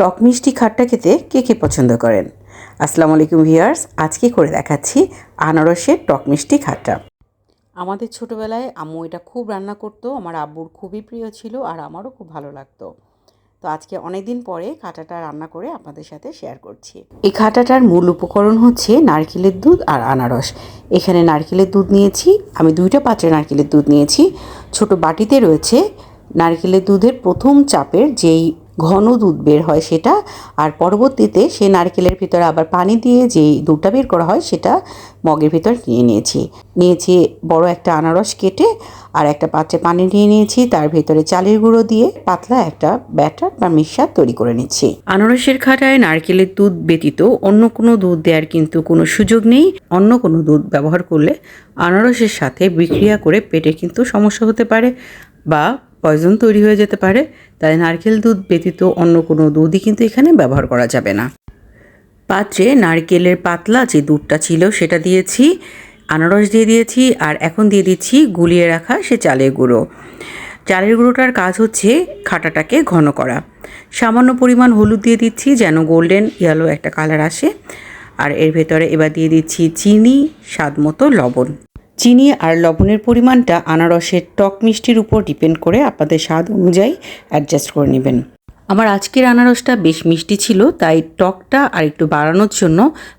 টক মিষ্টি খাট্টা খেতে কে কে পছন্দ করেন? আসসালামু আলাইকুম ভিউয়ার্স, আজকে করে দেখাচ্ছি আনারসের টক মিষ্টি খাট্টা। আমাদের ছোটোবেলায় আম্মু এটা খুব রান্না করতো, আমার আব্বুর খুবই প্রিয় ছিল আর আমারও খুব ভালো লাগতো। তো আজকে অনেক দিন পরে খাটাটা রান্না করে আপনাদের সাথে শেয়ার করছি। এই খাটাটার মূল উপকরণ হচ্ছে নারকেলের দুধ আর আনারস। এখানে নারকেলের দুধ নিয়েছি, আমি দুইটা পাত্রে নারকেলের দুধ নিয়েছি। ছোট বাটিতে রয়েছে নারকেলের দুধের প্রথম চাপের যেই ঘন দুধ বের হয় সেটা। আর পরবর্তীতে সে নারকেলের ভিতরে আবার পানি দিয়ে যেই দুধটা বের করা হয় সেটা মগের ভিতর নিয়ে নিয়েছি। নিয়েছি বড় একটা আনারস কেটে আর একটা পাত্রে পানি নিয়ে নিয়েছি। তার ভিতরে চালের গুঁড়ো দিয়ে পাতলা একটা ব্যাটার বা মিক্সার তৈরি করে নিচ্ছি। আনারসের খাটায় নারকেলের দুধ ব্যতীত অন্য কোনো দুধ দেওয়ার কিন্তু কোনো সুযোগ নেই। অন্য কোনো দুধ ব্যবহার করলে আনারসের সাথে বিক্রিয়া করে পেটে কিন্তু সমস্যা হতে পারে বা পয়জন তৈরি হয়ে যেতে পারে, তাই নারকেল দুধ ব্যতীত অন্য কোনো দুধই কিন্তু এখানে ব্যবহার করা যাবে না। পাত্রে নারকেলের পাতলা যে দুধটা ছিল সেটা দিয়েছি, আনারস দিয়ে দিয়েছি, আর এখন দিয়ে দিচ্ছি গুলিয়ে রাখা সে চালের গুঁড়ো। চালের গুঁড়োটার কাজ হচ্ছে খাটাটাকে ঘন করা। সামান্য পরিমাণ হলুদ দিয়ে দিচ্ছি যেন গোল্ডেন ইয়েলো একটা কালার আসে, আর এর ভেতরে এবার দিয়ে দিচ্ছি চিনি, স্বাদ মতো লবণ। চিনি আর লবণের পরিমাণটা আনারসের টক মিষ্টির উপর ডিপেন্ড করে আপনাদের স্বাদ অনুযায়ী অ্যাডজাস্ট করে নেবেন। আমার আজকের আনারসটা বেশ মিষ্টি ছিল, তাই টকটা আর একটু বাড়ানোর জন্য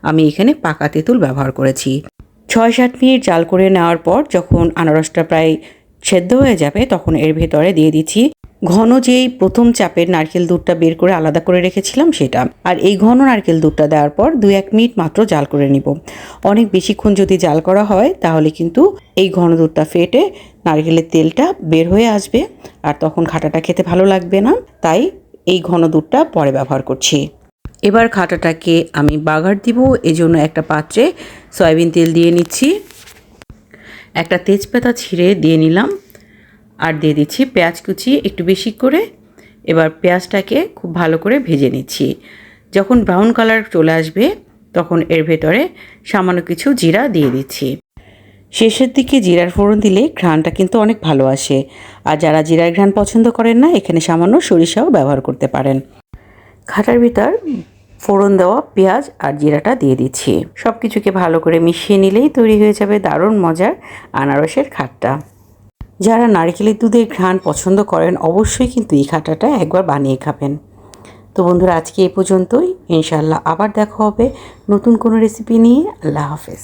আমি এখানে পাকা তেঁতুল ব্যবহার করেছি। ছয় সাত মিনিট জাল করে নেওয়ার পর যখন আনারসটা প্রায় সেদ্ধ হয়ে যাবে, তখন এর ভেতরে দিয়ে দিচ্ছি ঘন যেই প্রথম চাপের নারকেল দুধটা বের করে আলাদা করে রেখেছিলাম সেটা। আর এই ঘন নারকেল দুধটা দেওয়ার পর দু এক মিনিট মাত্র জাল করে নিব। অনেক বেশিক্ষণ যদি জাল করা হয়, তাহলে কিন্তু এই ঘন দুধটা ফেটে নারকেলের তেলটা বের হয়ে আসবে আর তখন খাটাটা খেতে ভালো লাগবে না। তাই এই ঘন দুধটা পরে ব্যবহার করছি। এবার খাটাটাকে আমি বাগার দিব। এজন্য একটা পাত্রে সয়াবিন তেল দিয়ে নিচ্ছি। একটা তেজপাতা ছিঁড়ে দিয়ে নিলাম। আর দিয়ে দিচ্ছি পেঁয়াজ কুচি একটু বেশি করে। এবার পেঁয়াজটাকে খুব ভালো করে ভেজে নিচ্ছি। যখন ব্রাউন কালার চলে আসবে, তখন এর ভেতরে সামান্য কিছু জিরা দিয়ে দিচ্ছি। শেষের দিকে জিরার ফোড়ন দিলে ঘ্রাণটা কিন্তু অনেক ভালো আসে। আর যারা জিরার ঘ্রাণ পছন্দ করেন না, এখানে সামান্য সরিষাও ব্যবহার করতে পারেন। খাটার ভিতর ফোড়ন দেওয়া পেঁয়াজ আর জিরাটা দিয়ে দিচ্ছি। সব কিছুকে ভালো করে মিশিয়ে নিলেই তৈরি হয়ে যাবে দারুণ মজার আনারসের খাট্টা। যারা নারকেলের দুধের ঘ্রাণ পছন্দ করেন, অবশ্যই কিন্তু এই খাটাটা একবার বানিয়ে খাবেন। তো বন্ধুরা, আজকে এ পর্যন্তই। ইনশাল্লাহ আবার দেখা হবে নতুন কোনো রেসিপি নিয়ে। আল্লাহ হাফেজ।